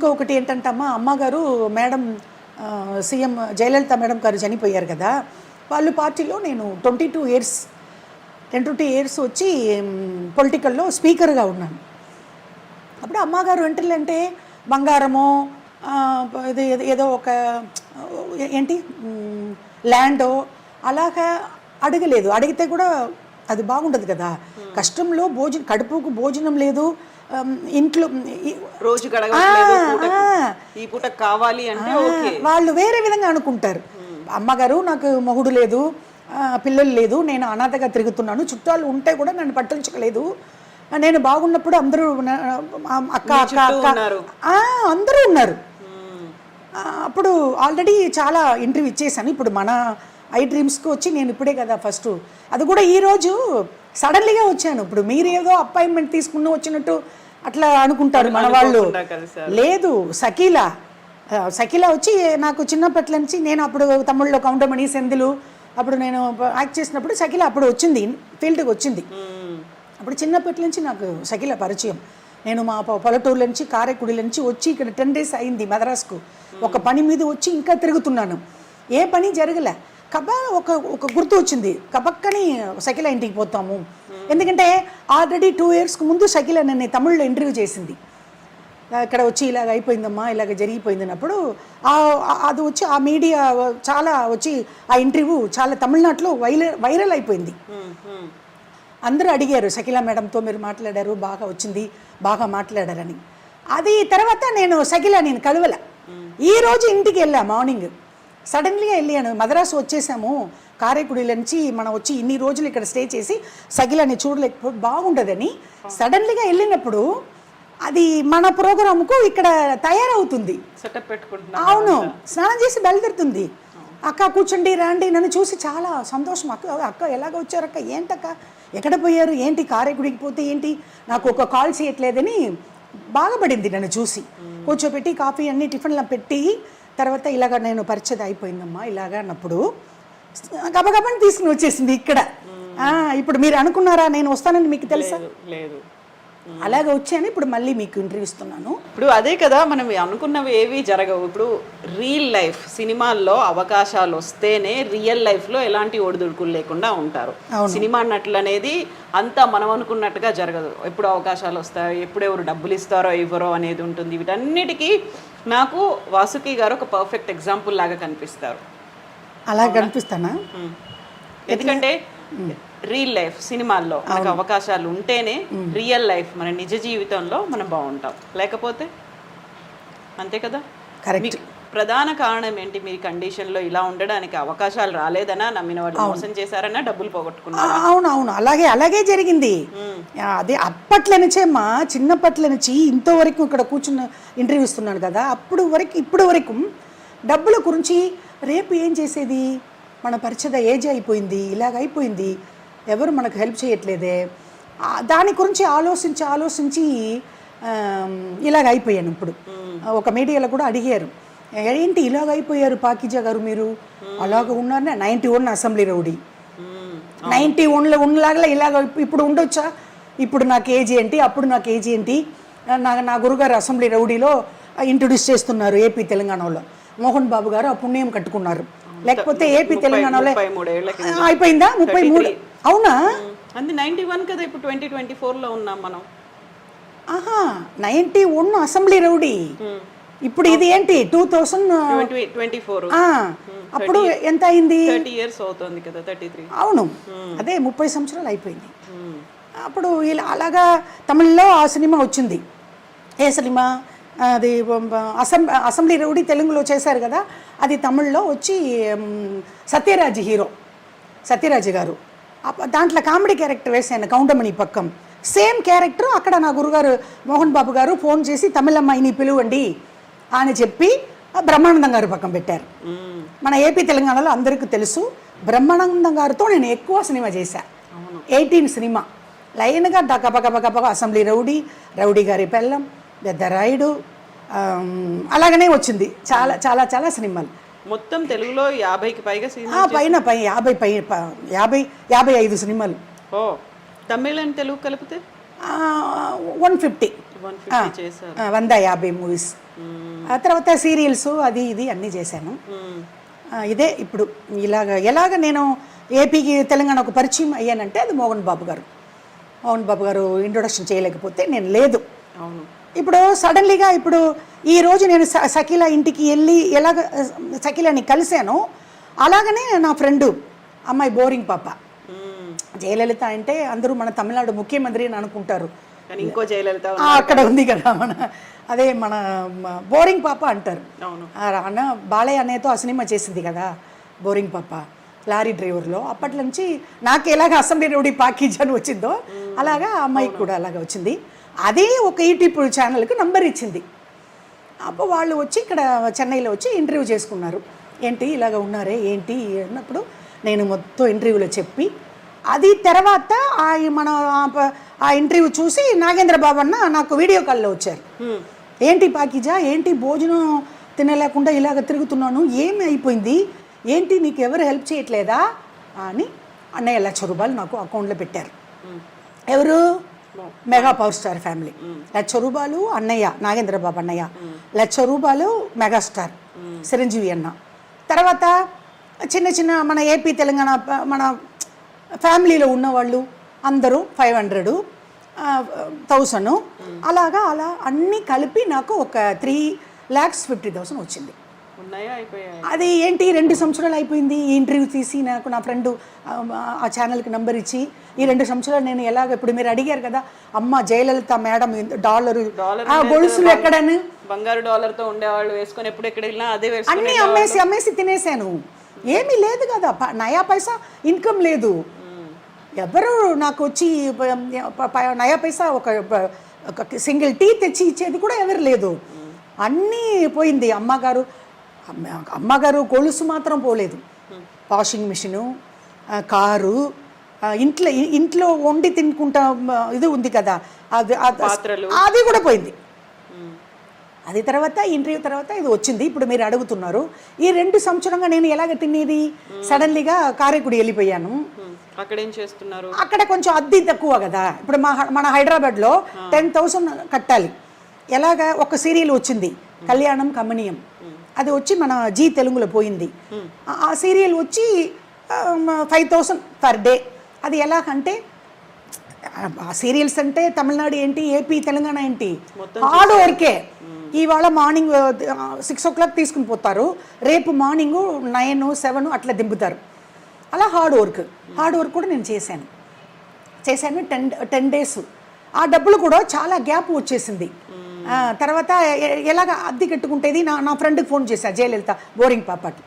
ఇంకొకటి ఏంటంటే అమ్మ అమ్మగారు మేడం సీఎం జయలలిత మేడం గారు చనిపోయారు కదా వాళ్ళు పార్టీలో నేను twenty two years ten twenty years వచ్చి పొలిటికల్లో స్పీకర్గా ఉన్నాను. అప్పుడు అమ్మగారు ఎంట్రీలు అంటే బంగారము ఇది ఏదో- ఒక ఏంటి ల్యాండో అలాగా అడగలేదు. అడిగితే కూడా అది బాగుండదు కదా. కష్టంలో భోజనం కడుపుకు భోజనం లేదు. ఇంట్లో ఈ- రోజు. ఈ పూట కావాలి అంటే వాళ్ళు వేరే విధంగా అనుకుంటారు. అమ్మగారు నాకు మొగుడు లేదు పిల్లలు లేదు నేను అనాథగా తిరుగుతున్నాను చుట్టాలు ఉంటే కూడా నన్ను పట్టించుకోలేదు. నేను బాగున్నప్పుడు అందరూ అక్క అక్క అక్క. అందరూ ఉన్నారు. అప్పుడు ఆల్రెడీ చాలా ఇంటర్వ్యూ ఇచ్చేసాను. ఇప్పుడు మన ఐ డ్రీమ్స్కి వచ్చి నేను ఇప్పుడే కదా ఫస్ట్. అది కూడా ఈరోజు సడన్లీగా వచ్చాను. ఇప్పుడు మీరు ఏదో అపాయింట్మెంట్ తీసుకుని వచ్చినట్టు అట్లా అనుకుంటారు మన వాళ్ళు. లేదు సకీలా ఆ, సకీలా వచ్చి నాకు చిన్నప్పటి నుంచి నేను అప్పుడు తమిళ్ళో కౌంటమణి సెందులు అప్పుడు నేను యాక్ట్ చేసినప్పుడు సకీల అప్పుడు వచ్చింది ఫీల్డ్కి వచ్చింది. అప్పుడు చిన్నప్పటి నుంచి నాకు సకిల పరిచయం. నేను మా ప- పల్లెటూరు నుంచి కారైకుడి నుంచి వచ్చి ఇక్కడ టెన్ డేస్ అయింది మద్రాస్కు. ఒక పని మీద వచ్చి ఇంకా తిరుగుతున్నాను. ఏ పని జరగలే. కబ ఒక ఒక గుర్తు వచ్చింది. కబక్కని సకిల ఇంటికి పోతాము. ఎందుకంటే ఆల్రెడీ టూ ఇయర్స్కి ముందు సకిల నన్ను తమిళ్ళో ఇంటర్వ్యూ చేసింది. ఇక్కడ వచ్చి ఇలాగ అయిపోయిందమ్మా ఇలాగ జరిగిపోయింది అన్నప్పుడు అది వచ్చి ఆ మీడియా చాలా వచ్చి ఆ ఇంటర్వ్యూ చాలా తమిళనాడులో వైరల్ వైరల్ అయిపోయింది. అందరూ అడిగారు షకీలా మేడంతో మీరు మాట్లాడారు బాగా వచ్చింది బాగా మాట్లాడారని. అది తర్వాత నేను షకీలా నేను కలవల. ఈ రోజు ఇంటికి వెళ్ళా మార్నింగ్. సడన్లీగా వెళ్ళాను మద్రాసు వచ్చేసాము. కారైకుడి నుంచి మనం వచ్చి ఇన్ని రోజులు ఇక్కడ స్టే చేసి సగిలని చూడలేకపోతే బాగుండదని సడన్లీగా వెళ్ళినప్పుడు అది మన ప్రోగ్రాంకు ఇక్కడ తయారవుతుంది. అవును. స్నానం చేసి బయలుదేరుతుంది. అక్క కూర్చోండి రండి. నన్ను చూసి చాలా సంతోషం. అక్క అక్క ఎలాగ వచ్చారు అక్క? ఏంటక్క? ఎక్కడ పోయారు? ఏంటి? కారేకుడికి పోతే ఏంటి? నాకు ఒక కాల్ చేయట్లేదని బాధపడింది నన్ను చూసి. కూర్చోబెట్టి కాఫీ అన్ని టిఫిన్లో పెట్టి తర్వాత ఇలాగ నేను పరిచయం అయిపోయిందమ్మా ఇలాగ అన్నప్పుడు. గబగబని తీసుకుని వచ్చేసింది ఇక్కడ. ఆ, ఇప్పుడు మీరు అనుకున్నారా నేను వస్తానని మీకు తెలుసా? లేదు. అలాగే వచ్చాను ఇప్పుడు మళ్ళీ మీకు ఇంటర్వ్యూ ఇస్తున్నాను. ఇప్పుడు అదే కదా మనం అనుకున్నవి ఏవి జరగవు. ఇప్పుడు రియల్ లైఫ్ సినిమాల్లో అవకాశాలు వస్తేనే రియల్ లైఫ్లో ఎలాంటి ఒడిదుడుకులు లేకుండా ఉంటారు. సినిమా నటులు అనేది అంతా మనం అనుకున్నట్టుగా జరగదు. ఎప్పుడు అవకాశాలు వస్తాయో ఎప్పుడు ఎవరు డబ్బులు ఇస్తారో ఇవ్వరో అనేది ఉంటుంది. వీటన్నిటికీ నాకు వాసుకి గారు ఒక పర్ఫెక్ట్ ఎగ్జాంపుల్ లాగా కనిపిస్తారు. అలా కనిపిస్తానా. ఎందుకంటే రియల్ లైఫ్ సినిమాల్లో మనకు అవకాశాలు ఉంటేనే రియల్ లైఫ్ మన నిజ జీవితంలో మనం బాగుంటాం. లేకపోతే అంతే కదా? కరెక్ట్. ప్రధాన కారణం ఏంటి? మీ కండిషన్లో ఇలా ఉండడానికి అవకాశాలు రాలేదనా? నమ్మిన వాళ్ళు మోసం చేశారనా? డబ్బులు పోగొట్టుకున్నారు? ఆ, అవును అవును. అలాగే అలాగే జరిగింది. అదే అప్పట్లో నుంచే మా చిన్నప్పట్ల నుంచి ఇంతవరకు ఇక్కడ కూర్చున్న ఇంటర్వ్యూ ఇస్తున్నాను కదా. అప్పుడు వరకు ఇప్పుడు వరకు డబ్బుల గురించి రేపు ఏం చేసేది? మన పరిచయ ఏజ్ అయిపోయింది ఇలాగ అయిపోయింది ఎవరు మనకు హెల్ప్ చేయట్లేదే? దాని గురించి ఆలోచించి ఆలోచించి ఇలాగ అయిపోయాను ఇప్పుడు. ఒక మీడియాలో కూడా అడిగారు. ఏంటి ఇలాగ అయిపోయారు పాకిజా గారు మీరు? అలాగ ఉన్నారనే? Ninety one assembly rowdy. Ninety వన్లో ఉన్నలాగా ఇలాగ ఇప్పుడు ఉండొచ్చా? ఇప్పుడు నాకు ఏజ్ ఏంటి? అప్పుడు నాకు ఏజ్ ఏంటి? నా నా గురుగారు అసెంబ్లీ రౌడీలో ఇంట్రొడ్యూస్ చేస్తున్నారు ఏపీ తెలంగాణలో. మోహన్ బాబు గారు ఆ పుణ్యం కట్టుకున్నారు. లేకపోతే ఏపీ తెలంగాణలో అయిపోయిందా? ముప్పై మూడు అవునా? అది నైన్టీ వన్ కదా ఇప్పుడు ట్వంటీ ట్వంటీ ఫోర్లో ఉన్నాం మనం. ఆహా నైంటీ వన్ అసెంబ్లీ రౌడీ. ఇప్పుడు ఇది ఏంటి టూ థౌసండ్ ట్వంటీ ఫోర్. అప్పుడు ఎంత అయింది? థర్టీ ఇయర్స్ అవుతుంది కదా థర్టీ త్రీ. అవును. అదే ముప్పై సంవత్సరాలు అయిపోయింది. అప్పుడు ఇలా అలాగా తమిళ్ళో ఆ సినిమా వచ్చింది. ఏ సినిమా? అది అసెం అసెంబ్లీ రౌడీ తెలుగులో చేశారు కదా అది తమిళ్ళో వచ్చి సత్యరాజ్ హీరో. సత్యరాజ్ గారు. దాంట్లో కామెడీ క్యారెక్టర్ వేసాను కౌంటమణి పక్కం. సేమ్ క్యారెక్టర్ అక్కడ నా గురుగారు మోహన్ బాబు గారు ఫోన్ చేసి తమిళమ్మాయిని పిలువండి అని చెప్పి బ్రహ్మానందం గారు పక్కన పెట్టారు. మన ఏపీ తెలంగాణలో అందరికీ తెలుసు బ్రహ్మానందం గారితో నేను ఎక్కువ సినిమా చేశా. Eighteen cinema. లైన్గా డకపకపకపక అసెంబ్లీ రౌడీ రౌడీ గారి పెళ్ళం పెద్దరాయుడు ఆమ్, అలాగనే వచ్చింది. చాలా చాలా చాలా సినిమాలు. మొత్తం తెలుగులో యాభైకి పైగా సినిమా పైన పై యాభై పై యాభై యాభై ఐదు సినిమాలు. ఓ తమిళ్ అండ్ తెలుగు కలిపితే? One fifty. వంద యాభై మూవీస్. ఆ తర్వాత సీరియల్స్ అది ఇది అన్నీ చేశాను. ఇదే ఇప్పుడు ఇలాగ ఎలాగ నేను ఏపీకి తెలంగాణ ఒక పరిచయం అయ్యానంటే అది మోహన్ బాబు గారు. మోహన్ బాబు గారు ఇంట్రొడక్షన్ చేయలేకపోతే నేను లేదు. అవును. ఇప్పుడు సడన్లీగా ఇప్పుడు ఈ రోజు నేను సకీల ఇంటికి వెళ్ళి ఎలాగ సకీలని కలిశానో అలాగనే నా ఫ్రెండు అమ్మాయి బోరింగ్ పాప. జయలలిత అంటే అందరూ మన తమిళనాడు ముఖ్యమంత్రి అని అనుకుంటారు. ఇంకో జయలలిత. అక్కడ ఉంది కదా మన అదే మన బోరింగ్ పాప అంటారు. అన్న బాలయ్య అన్నయ్యతో ఆ సినిమా చేసింది కదా బోరింగ్ పాప లారీ డ్రైవర్లో. అప్పటి నుంచి నాకు ఎలాగ అసెంబ్లీ రోడ్డి పాకీజ్ అని వచ్చిందో అలాగా అమ్మాయికి కూడా అలాగ వచ్చింది. అదే ఒక యూట్యూబ్ ఛానల్కి నంబర్ ఇచ్చింది. అప్పుడు వాళ్ళు వచ్చి ఇక్కడ చెన్నైలో వచ్చి ఇంటర్వ్యూ చేసుకున్నారు. ఏంటి ఇలాగ ఉన్నారే ఏంటి అన్నప్పుడు నేను మొత్తం ఇంటర్వ్యూలో చెప్పి అది తర్వాత ఆ మన ఆ ఇంటర్వ్యూ చూసి నాగేంద్ర బాబు అన్న నాకు వీడియో కాల్లో వచ్చారు. ఏంటి పాకిజా ఏంటి భోజనం తినలేకుండా ఇలాగ తిరుగుతున్నాను ఏమి అయిపోయింది? ఏంటి నీకు ఎవరు హెల్ప్ చేయట్లేదా? అని అన్నయ్య లక్ష రూపాయలు నాకు అకౌంట్లో పెట్టారు. ఎవరు? Mega power star family. Lakh రూపాయలు అన్నయ్య నాగేంద్రబాబు అన్నయ్య. లక్ష రూపాయలు మెగాస్టార్ చిరంజీవి అన్న. తర్వాత చిన్న చిన్న మన ఏపీ తెలంగాణ మన ఫ్యామిలీలో ఉన్నవాళ్ళు అందరూ ఫైవ్ హండ్రెడ్ థౌసండ్. అలాగా అలా అన్నీ కలిపి నాకు ఒక త్రీ ల్యాక్స్ ఫిఫ్టీ థౌసండ్ వచ్చింది. అది ఏంటి? రెండు సంవత్సరాలు అయిపోయింది ఈ ఇంటర్వ్యూ తీసి నాకు నా ఫ్రెండ్ ఆ ఛానల్కి నంబర్ ఇచ్చి ఈ రెండు సంవత్సరాలు నేను ఎలాగ ఇప్పుడు మీరు అడిగారు కదా అమ్మ జయలలిత మేడం డాలరు ఆ గొలుసులు ఎక్కడని? బంగారు డాలర్తో ఉండేవాళ్ళు వేసుకొని ఎప్పుడు ఎక్కడ వెళ్ళినా అదే అన్నీ అమ్మేసి అమ్మేసి తినేసాను ఏమీ లేదు కదా నయా పైసా ఇన్కమ్ లేదు. ఎవరు నాకు వచ్చి నయా పైసా ఒక సింగిల్ టీ తెచ్చి ఇచ్చేది కూడా ఎవరు లేదు. అన్నీ పోయింది. అమ్మగారు అమ్మ- అమ్మగారు గొలుసు మాత్రం పోలేదు. వాషింగ్ మిషను కారు ఇంట్లో ఇంట్లో వండి తినుకుంటా ఇది ఉంది కదా అది అది కూడా పోయింది. అది తర్వాత ఇంటర్వ్యూ తర్వాత ఇది వచ్చింది. ఇప్పుడు మీరు అడుగుతున్నారు. ఈ రెండు సంవత్సరంగా నేను ఎలాగ తినేది? సడన్లీగా కారేకుడి వెళ్ళిపోయాను. అక్కడ కొంచెం అద్దె తక్కువ కదా. ఇప్పుడు మా మన హైదరాబాద్లో టెన్ థౌసండ్ కట్టాలి. ఎలాగ ఒక సీరియల్ వచ్చింది. కళ్యాణం కమనీయం. అది వచ్చి మన జీ తెలుగులో పోయింది. ఆ- సీరియల్ వచ్చి ఫైవ్ థౌసండ్ పర్ డే అది ఎలాగంటే ఆ సీరియల్స్ అంటే తమిళనాడు ఏంటి ఏపీ తెలంగాణ ఏంటి? హార్డ్ వర్కే ఇవాళ మార్నింగ్ సిక్స్ ఓ క్లాక్ తీసుకుని పోతారు. రేపు మార్నింగ్ నైన్ సెవెన్ అట్లా దింపుతారు. అలా హార్డ్ వర్క్ హార్డ్ వర్క్ కూడా నేను చేశాను. చేశాను టెన్ టెన్ డేస్ ఆ డబ్బులు కూడా చాలా గ్యాప్ వచ్చేసింది. తర్వాత ఎలాగ అద్దె కట్టుకుంటేది నా నా ఫ్రెండ్కి ఫోన్ చేశా జయలలిత బోరింగ్ పాపకి